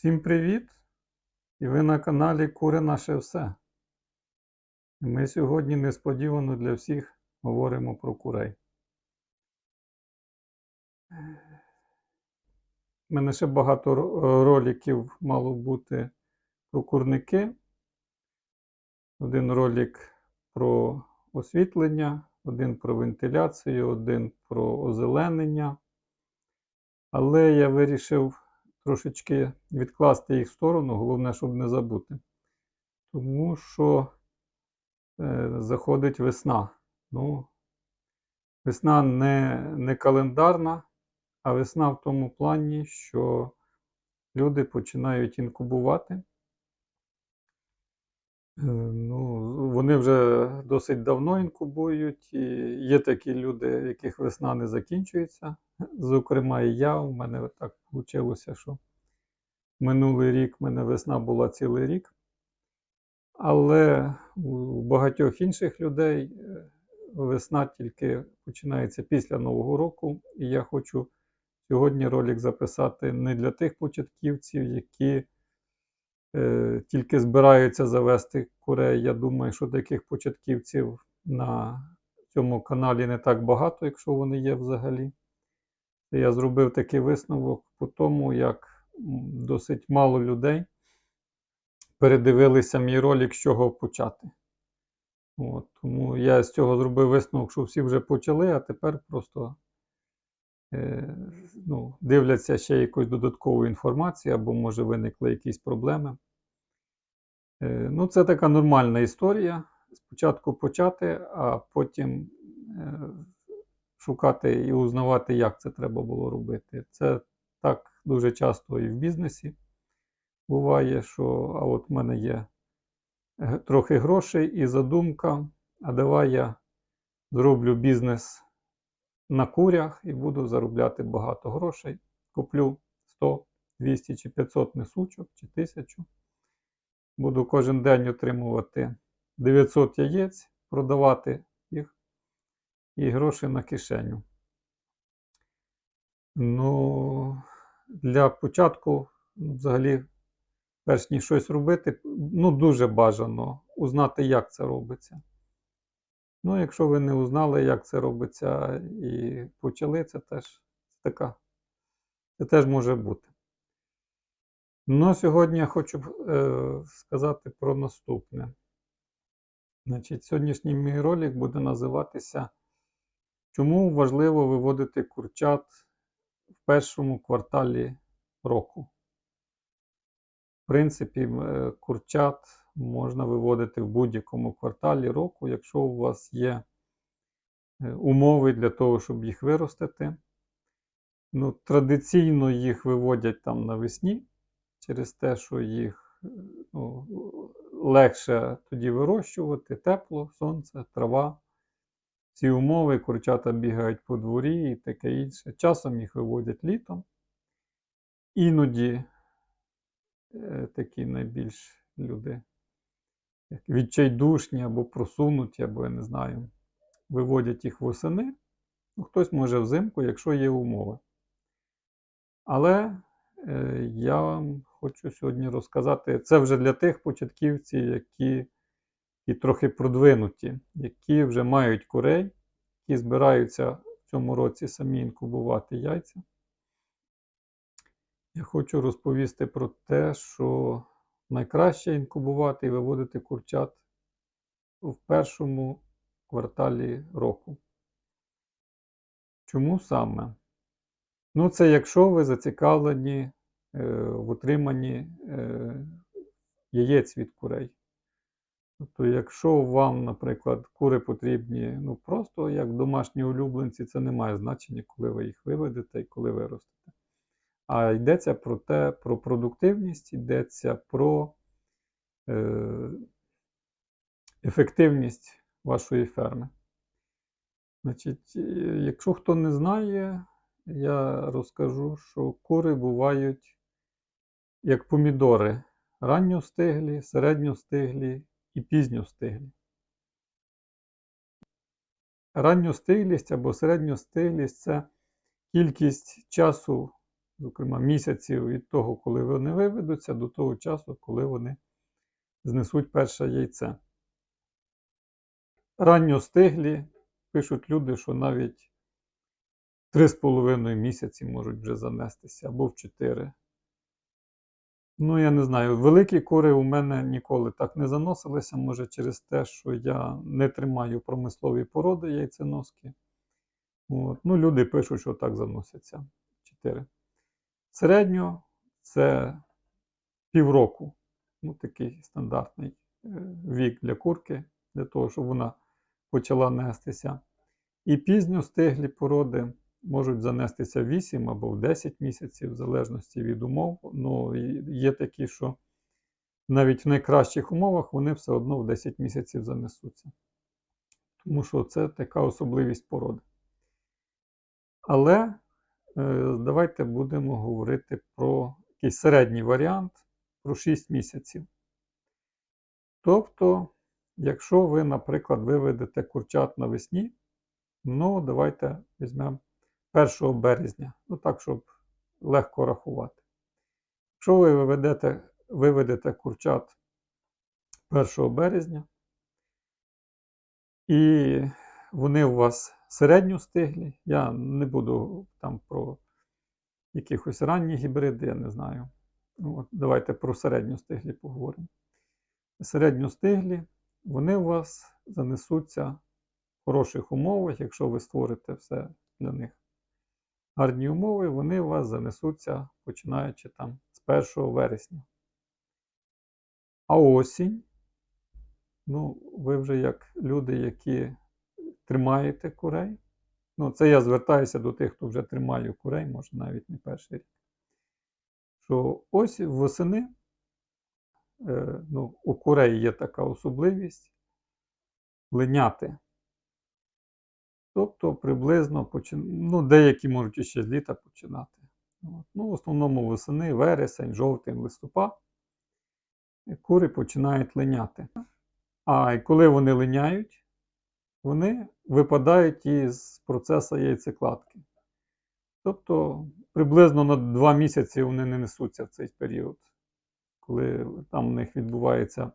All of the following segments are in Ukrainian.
Всім привіт! І ви на каналі Кури Наше Все. І Ми сьогодні несподівано для всіх говоримо про курей. У мене ще багато ро- роликів мало бути про курники. Один ролик про освітлення, один про вентиляцію, один про озеленення. Але я вирішив трошечки відкласти їх в сторону, головне, щоб не забути. Тому що е, заходить весна. Ну, весна не, не календарна, а весна в тому плані, що люди починають інкубувати. Е, Ну, вони вже досить давно інкубують, і є такі люди, яких весна не закінчується. Зокрема, і я. У мене так вийшло, що минулий рік в мене весна була цілий рік. Але у багатьох інших людей е, весна тільки починається після Нового року. І я хочу сьогодні ролик записати не для тих початківців, які тільки збираються завести курей. Я думаю, що таких початківців на цьому каналі не так багато, якщо вони є взагалі. Я зробив такий висновок по тому, як досить мало людей передивилися мій ролик, з чого почати. От, тому я з цього зробив висновок, що всі вже почали, а тепер просто е, ну, дивляться ще якусь додаткову інформацію, або може виникли якісь проблеми. Е, ну, це така нормальна історія. Спочатку почати, а потім е, шукати і узнавати, як це треба було робити. Це так дуже часто і в бізнесі буває, що а от в мене є трохи грошей і задумка, а давай я зроблю бізнес на курях і буду заробляти багато грошей. Куплю 100, 200 чи 500 несучок чи 1000. Буду кожен день отримувати 900 яєць, продавати їх і гроші на кишеню. Ну, для початку, взагалі, перш ніж щось робити, ну, дуже бажано узнати, як це робиться. Ну, якщо ви не узнали, як це робиться, і почали, це теж така. Це теж може бути. Ну, сьогодні я хочу е, сказати про наступне. Значить, сьогоднішній мій ролик буде називатися Чому важливо виводити курчат в першому кварталі року? В принципі, е, курчат можна виводити в будь-якому кварталі року, якщо у вас є е, умови для того, щоб їх виростити. Ну, традиційно їх виводять там навесні, через те, що їх е, ну, легше тоді вирощувати, тепло, сонце, трава. Ці умови, курчата бігають по дворі і таке інше. Часом їх виводять літом. Іноді е, такі найбільш люди відчайдушні або просунуті, або я не знаю, виводять їх восени. Ну, хтось може взимку, якщо є умови. Але е, я вам хочу сьогодні розказати, це вже для тих початківців, які і трохи продвинуті, які вже мають курей, які збираються в цьому році самі інкубувати яйця. Я хочу розповісти про те, що найкраще інкубувати і виводити курчат в першому кварталі року. Чому саме? Ну, це якщо ви зацікавлені е, в отриманні е, яєць від курей. Тобто, якщо вам, наприклад, кури потрібні ну, просто як домашні улюбленці, це не має значення, коли ви їх виведете і коли виростете. А йдеться про те, про продуктивність, йдеться про е, ефективність вашої ферми. Значить, е, якщо хто не знає, я розкажу, що кури бувають як помідори, ранньостиглі, середньостиглі і пізньостиглі. Ранньостиглість або середньостиглість це кількість часу зокрема місяців від того, коли вони виведуться, до того часу, коли вони знесуть перше яйце. Ранньостиглі пишуть люди, що навіть 3,5 місяці можуть вже занестися або в 4. Ну, я не знаю, великі кури у мене ніколи так не заносилися, може через те, що я не тримаю промислові породи яйценоски. От. Ну, люди пишуть, що так заносяться. 4. Середньо це півроку. Ну, такий стандартний е, вік для курки, для того, щоб вона почала нестися. І пізньо стиглі породи можуть занестися 8 або в 10 місяців, в залежності від умов. Ну, є такі, що навіть в найкращих умовах вони все одно в 10 місяців занесуться. Тому що це така особливість породи. Але давайте будемо говорити про якийсь середній варіант про 6 місяців. Тобто, якщо ви, наприклад, виведете курчат навесні, ну, давайте візьмемо 1 березня, ну так, щоб легко рахувати. Якщо ви виведете, виведете курчат 1 березня, і вони у вас середньостиглі, я не буду там про якихось ранні гібриди, я не знаю. От, давайте про середньостиглі поговоримо. Середньостиглі, вони у вас занесуться в хороших умовах, якщо ви створите все для них гарні умови, вони у вас занесуться починаючи там з 1 вересня. А осінь, ну, ви вже як люди, які тримаєте курей. Ну, це я звертаюся до тих, хто вже тримає курей, може навіть не перший рік. Що ось восени, е, ну, у курей є така особливість линяти. Тобто приблизно почин... ну, деякі можуть ще з літа починати. Ну, В основному восени, вересень, жовтень, листопад. Кури починають линяти. А коли вони линяють, вони випадають із процесу яйцекладки. Тобто приблизно на 2 місяці вони не несуться в цей період, коли там у них відбуваються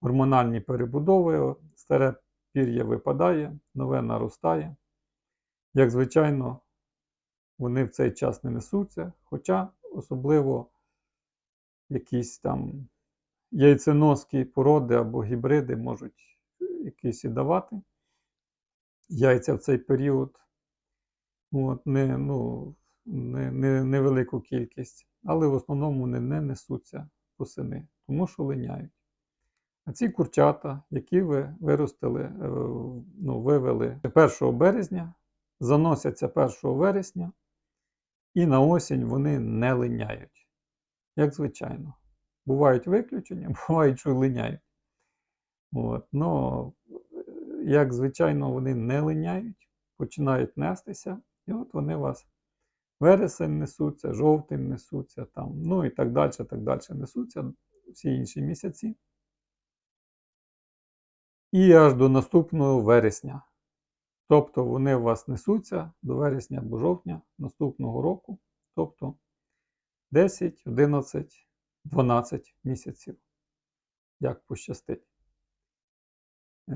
гормональні перебудови, старе пір'я випадає, нове наростає. Як звичайно, вони в цей час не несуться, хоча особливо якісь там яйценоски породи або гібриди можуть якісь і давати яйця в цей період. От, не, ну, не, не, Невелику кількість, але в основному вони не несуться восени, тому що линяють. А ці курчата, які ви виростили, е, ну, вивели 1 березня, заносяться 1 вересня, і на осінь вони не линяють. Як звичайно. Бувають виключення, бувають, що линяють. От. Но, як звичайно, вони не линяють, починають нестися, і от вони вас вересень несуться, жовтень несуться, там, ну і так далі, так далі несуться всі інші місяці і аж до наступного вересня. Тобто вони у вас несуться до вересня або жовтня наступного року, тобто 10, 11, 12 місяців, як пощастить.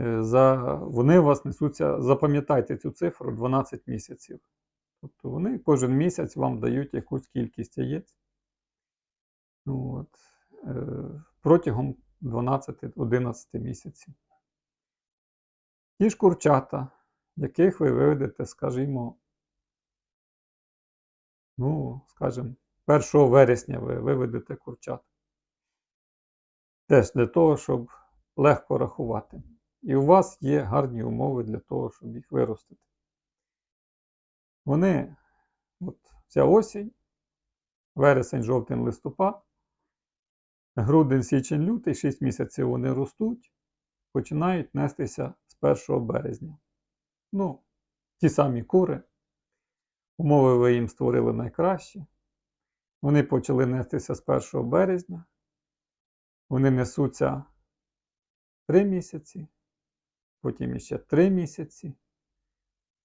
Е, за, Вони у вас несуться, запам'ятайте цю цифру 12 місяців. Тобто вони кожен місяць вам дають якусь кількість яєць. От, е, протягом 12-11 місяців. Ті ж курчата, яких ви виведете, скажімо, ну, скажімо, 1 вересня ви виведете курчат. Теж для того, щоб легко рахувати. І у вас є гарні умови для того, щоб їх виростити. Вони, от ця осінь, вересень, жовтень, листопад, грудень, січень, лютий, 6 місяців вони ростуть, починають нестися з 1 березня. Ну, ті самі кури. Умови ви їм створили найкращі. Вони почали нестися з 1 березня. Вони несуться 3 місяці, потім іще 3 місяці.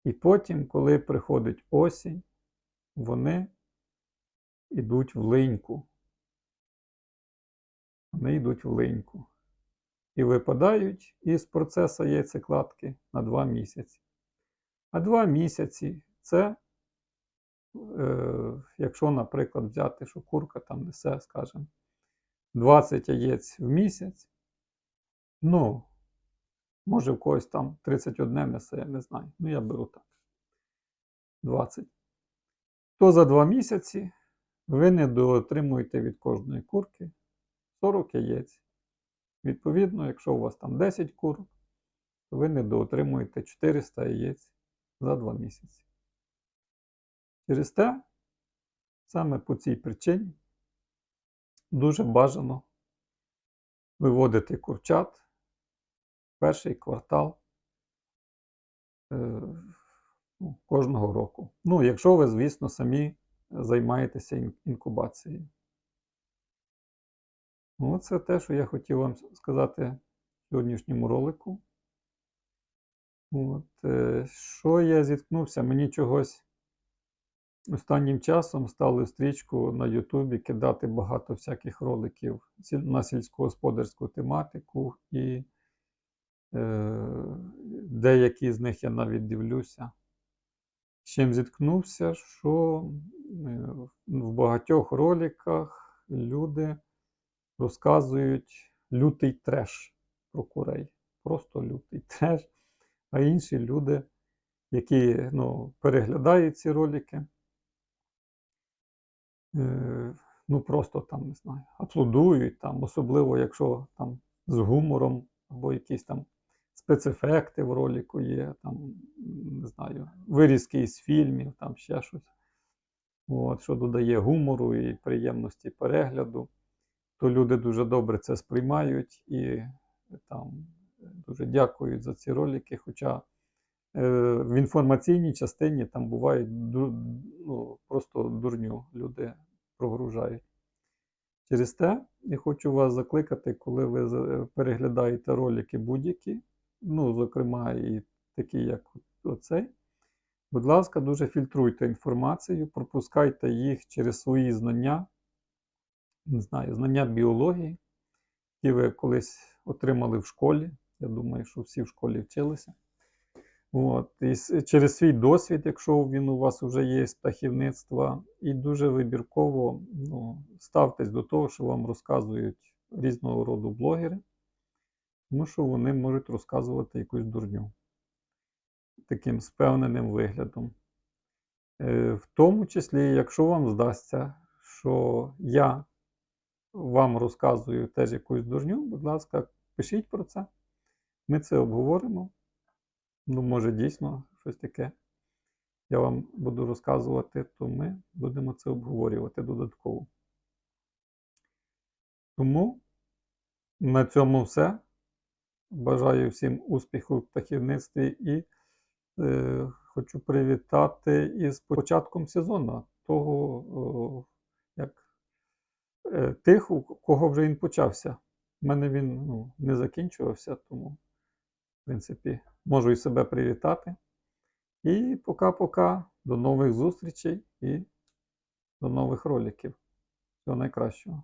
І потім, коли приходить осінь, вони йдуть в линьку. Вони йдуть в линьку. І випадають із процесу яйцекладки на 2 місяці. А 2 місяці це, е, якщо, наприклад, взяти, що курка там несе, скажімо, 20 яєць в місяць, ну, може в когось там 31 несе, я не знаю. Ну, я беру так. 20. То за 2 місяці ви не доотримуєте від кожної курки 40 яєць. Відповідно, якщо у вас там 10 курок, то ви не доотримуєте 400 яєць за 2 місяці. Через те, саме по цій причині, дуже бажано виводити курчат перший квартал е, ну, кожного року. Ну, якщо ви, звісно, самі займаєтеся інкубацією. Ну, це те, що я хотів вам сказати в сьогоднішньому ролику. От, е, що я зіткнувся, мені чогось останнім часом стали стрічку на Ютубі кидати багато всяких роликів на сільськогосподарську тематику, і деякі з них я навіть дивлюся. З чим зіткнувся, що е, в багатьох роликах люди розказують лютий треш про курей. Просто лютий треш. А інші люди, які ну, переглядають ці ролики, е, ну просто там, не знаю, аплодують, там, особливо якщо там з гумором або якісь там спецефекти в ролику є, там, не знаю, вирізки із фільмів, там ще щось. От, що додає гумору і приємності перегляду, то люди дуже добре це сприймають і там дуже дякують за ці ролики. Хоча е, в інформаційній частині там буває ну, просто дурню люди прогружають. Через те я хочу вас закликати, коли ви переглядаєте ролики будь-які, ну, зокрема, і такі, як оцей. Будь ласка, дуже фільтруйте інформацію, пропускайте їх через свої знання, не знаю, знання біології, які ви колись отримали в школі. Я думаю, що всі в школі вчилися. От, і через свій досвід, якщо він у вас вже є з птахівництва, і дуже вибірково ну, ставтесь до того, що вам розказують різного роду блогери, тому що вони можуть розказувати якусь дурню таким спевненим виглядом. Е, В тому числі, якщо вам здасться, що я вам розказую теж якусь дурню, будь ласка, пишіть про це. Ми це обговоримо. Ну, може, дійсно щось таке я вам буду розказувати, то ми будемо це обговорювати додатково. Тому на цьому все. Бажаю всім успіху в птахівництві і е, хочу привітати із початком сезону, того, о, як е, тих, у кого вже він почався. У мене він ну, не закінчувався, тому, в принципі, можу і себе привітати. І пока-пока. До нових зустрічей і до нових роликів. Всього найкращого.